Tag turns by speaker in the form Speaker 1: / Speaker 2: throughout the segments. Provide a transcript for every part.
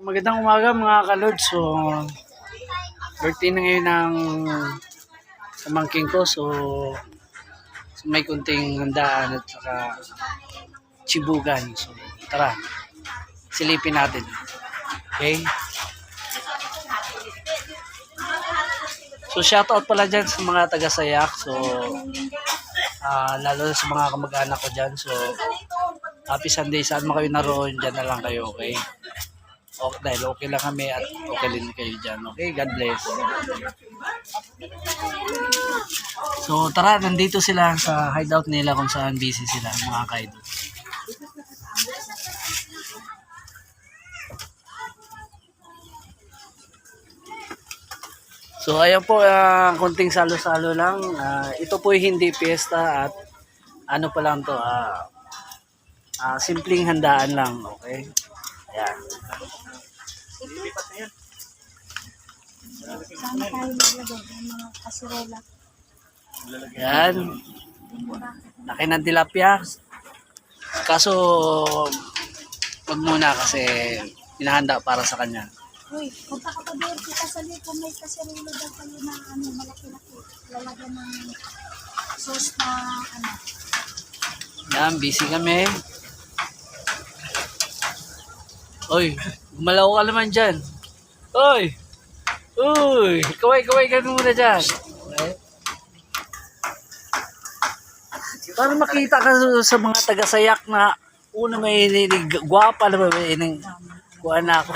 Speaker 1: Magandang umaga mga kalod. So, birthday na ngayon ng pamangking ko. So, so, may kunting handaan at saka chibugan. So, tara. Silipin natin. Okay? So, shoutout pala dyan sa mga taga-sayak. So, ah, lalo na sa mga kamag-anak ko dyan. So, happy Sunday. Saan mo kayo naroon, dyan na lang kayo, okay? Okay, dahil okay lang kami at okay din kayo dyan. Okay, God bless. So tara, nandito sila sa hideout nila kung saan busy sila, mga kaidol. So ayan po, ah, konting salo-salo lang. Ah, ito po hindi piyesta at ano pa lang to, ah, ah, simpleng handaan lang, okay? Ayan.
Speaker 2: Sana tayo maglagay ng mga kasirola.
Speaker 1: Yan. Laki ng tilapia. Kaso, wag muna kasi pinahanda para sa kanya.
Speaker 2: Uy, punta ka pa doon kita sa kung may kasirola daw kayo na ano, malaki-laki. Lalagyan ng sauce na ano.
Speaker 1: Yan, busy kami. Oy, gumalaw ka naman dyan. Oy! Uy! Kaway-kaway ka muna dyan. Okay? Para makita ka sa- mga taga-sayak na una may nilig, gwapa na may ining kuha na ako.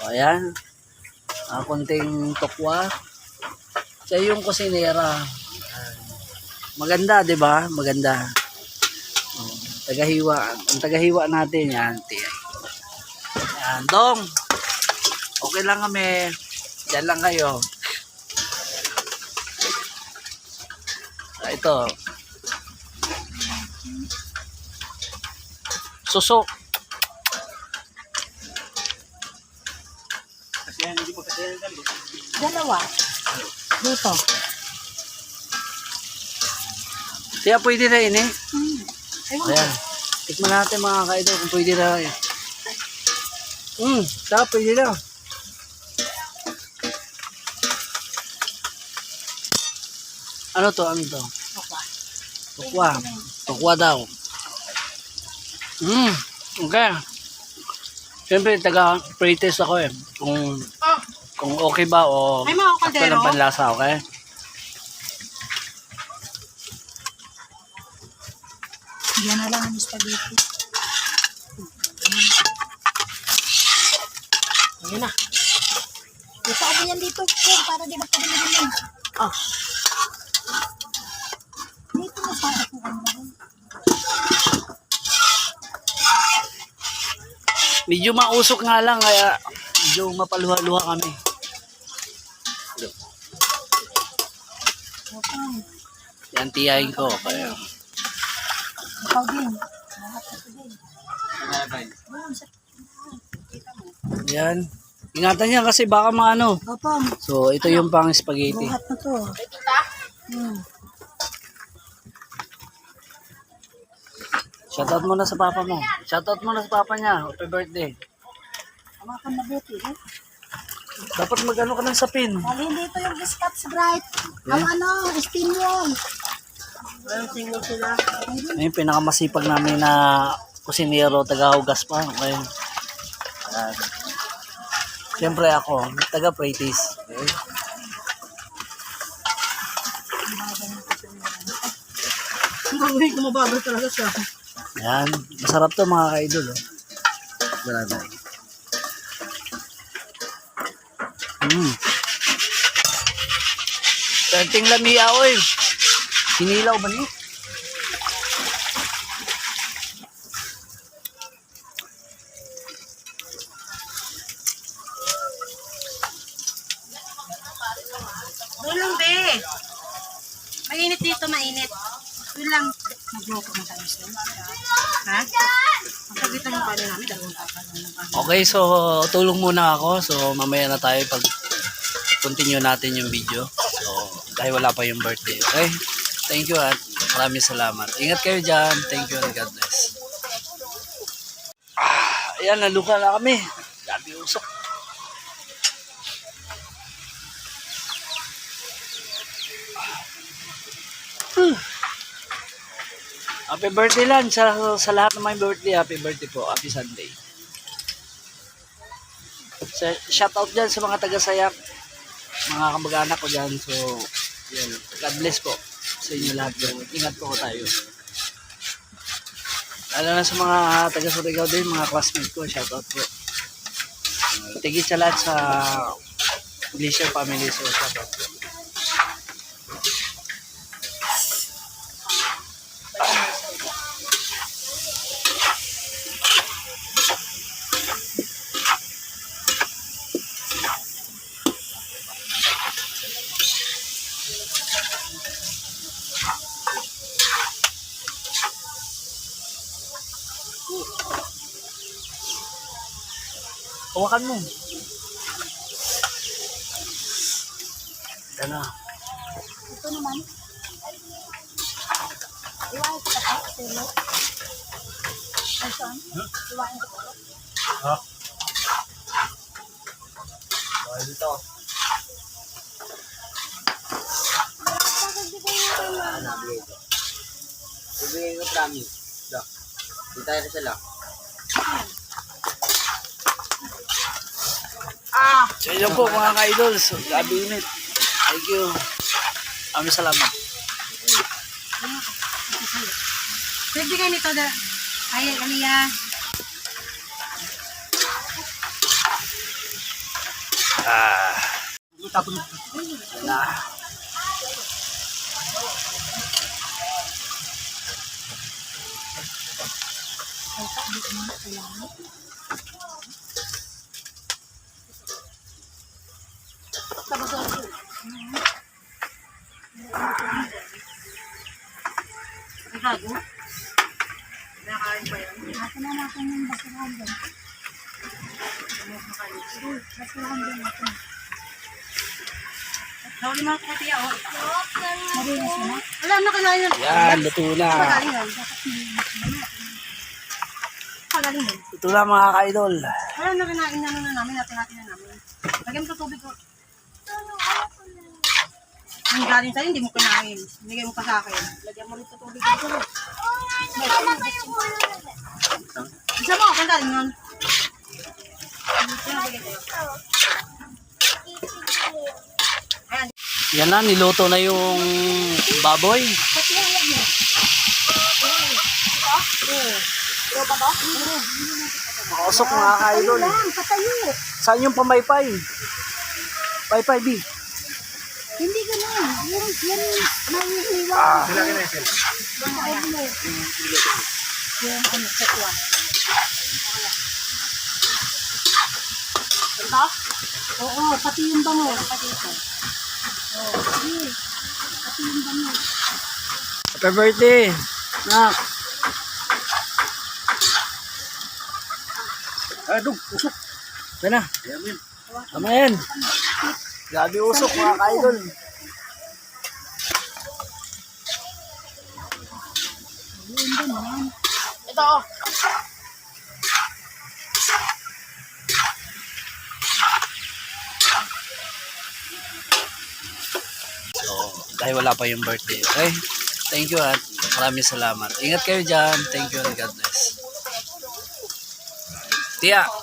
Speaker 1: O, ayan. Ah, konting tokwa. Siya yung kusinera. Maganda, 'di ba? Maganda. Tagahiwa. Ang tagahiwa natin yan. Yan, dong. Okay lang kami. Diyan lang kayo. Ah, ito. Suso.
Speaker 2: Dalawa. Dito.
Speaker 1: Kaya pwede na yun eh.
Speaker 2: Hmm. Ayun.
Speaker 1: Ayan. Tikman natin mga kaidol kung pwede na. Hmm, siya pwede na. Ano to? Ano to? Tukwa. Tukwa daw. Hmm, okay. Siyempre, taga-pretest ako eh. Kung, kung okay ba o
Speaker 2: Ay, mga
Speaker 1: sakto ng panlasa, okay?
Speaker 2: Yan na lang ang spaghetti.
Speaker 1: Ayun na.
Speaker 2: Dito ako yan dito. Kung para di magkabili mo.
Speaker 1: Ah,
Speaker 2: Dito na para ko ano.
Speaker 1: medyo mausok nga lang, kaya medyo mapaluha-luha kami. Yan, tiyahin ko. Kaya,
Speaker 2: Ikaw din. Lahat ito din. Mo.
Speaker 1: yan. Ingatan niya kasi baka maano.
Speaker 2: Opo.
Speaker 1: So, ito yung pang spaghetti.
Speaker 2: Buhat na to. Hmm.
Speaker 1: Shoutout muna sa papa mo. Shoutout muna sa papa niya. Happy birthday.
Speaker 2: Hawakan na buti. Eh.
Speaker 1: Dapat magano ka ng sapin.
Speaker 2: Dali dito yung biscuits bright. Ang ano, steam roll.
Speaker 1: Ayun, pinakamasipag namin na kusinero, taga-hugas pa. Okay. Yan. Siyempre ako, taga-practice. Okay.
Speaker 2: Hindi ko mabagal talaga siya.
Speaker 1: Yan. Masarap to mga ka-idol. Oh. Na. Mm. Kanting lamia, oy. Sinilaw ba niyo?
Speaker 2: Doon be. Mainit dito, mainit. Doon lang. Nagloko na tayo sir. Ha? Magkagitan yung paano namin, dalawang ng.
Speaker 1: Okay, so tulong muna ako. So mamaya na tayo pag continue natin yung video. So dahil wala pa yung birthday. Okay? Thank you at maraming salamat. Ingat kayo dyan. Thank you and God bless. Ah, Ayan, naluka na kami. Gabi usok. Hmm. Happy birthday lang sa, sa lahat ng mga birthday. Happy birthday po. Happy Sunday. Sa, shout out dyan sa mga taga-sayak. Mga kamag-anak ko dyan. So, yan. God bless po sa inyo lahat dyan. Ingat po tayo. Lalo na sa mga taga-Surigao din, mga classmates ko. Shout out po. Tigit sa lahat sa Glacier family. So, shout out po. Hawakan mo. Yan na.
Speaker 2: Ito naman. Iwain ko pa ito. Tulo. Ay, saan? Iwain ko pa.
Speaker 1: Ha? Bakit dito?
Speaker 3: Ibigay ko promise. Tayo na sila.
Speaker 2: Ah!
Speaker 1: So yun po mga ka-idol. So, gabi init. Thank you. Kami salamat.
Speaker 2: Nagbigay nito da. Ay, Aliyah.
Speaker 1: Ah. Na.
Speaker 2: Ay, gago. Nakakain pa yan. Ako na natin yung basurahan doon. Basurahan doon natin. Hawali mga katiya, oh. Marinas mo na? Wala, yan.
Speaker 1: Luto na.
Speaker 2: Pagaling yan. Pagaling yan.
Speaker 1: Luto na mga ka-idol.
Speaker 2: Wala na kinain na na namin, natin natin na namin. Lagyan mo sa tubig ko. Ang galing sa'yo, hindi mo kinain. Binigay mo pa sa akin. Lagyan mo rin sa tubig ko. Isa mo, kung galing yun.
Speaker 1: Yan na, niluto na yung baboy. Makasok mga ka-idol.
Speaker 2: Patayo.
Speaker 1: Saan yung pamaypay? Paypay B.
Speaker 2: Hindi ganun. Yan, yan, nangihiwa.
Speaker 1: Ah.
Speaker 2: Yan, ano. Yan, ano, sekwa. Ito? Oo, pati yung bango. Pati ito. Oo. Pati yung bango.
Speaker 1: Happy birthday. Nak. Dug, usok. Yan na. Tama yan. Grabe usok mga ka-idol.
Speaker 2: Ito.
Speaker 1: So, dahil wala pa yung birthday. Okay? Thank you at maraming salamat. Ingat kayo dyan. Thank you and God bless. Yeah.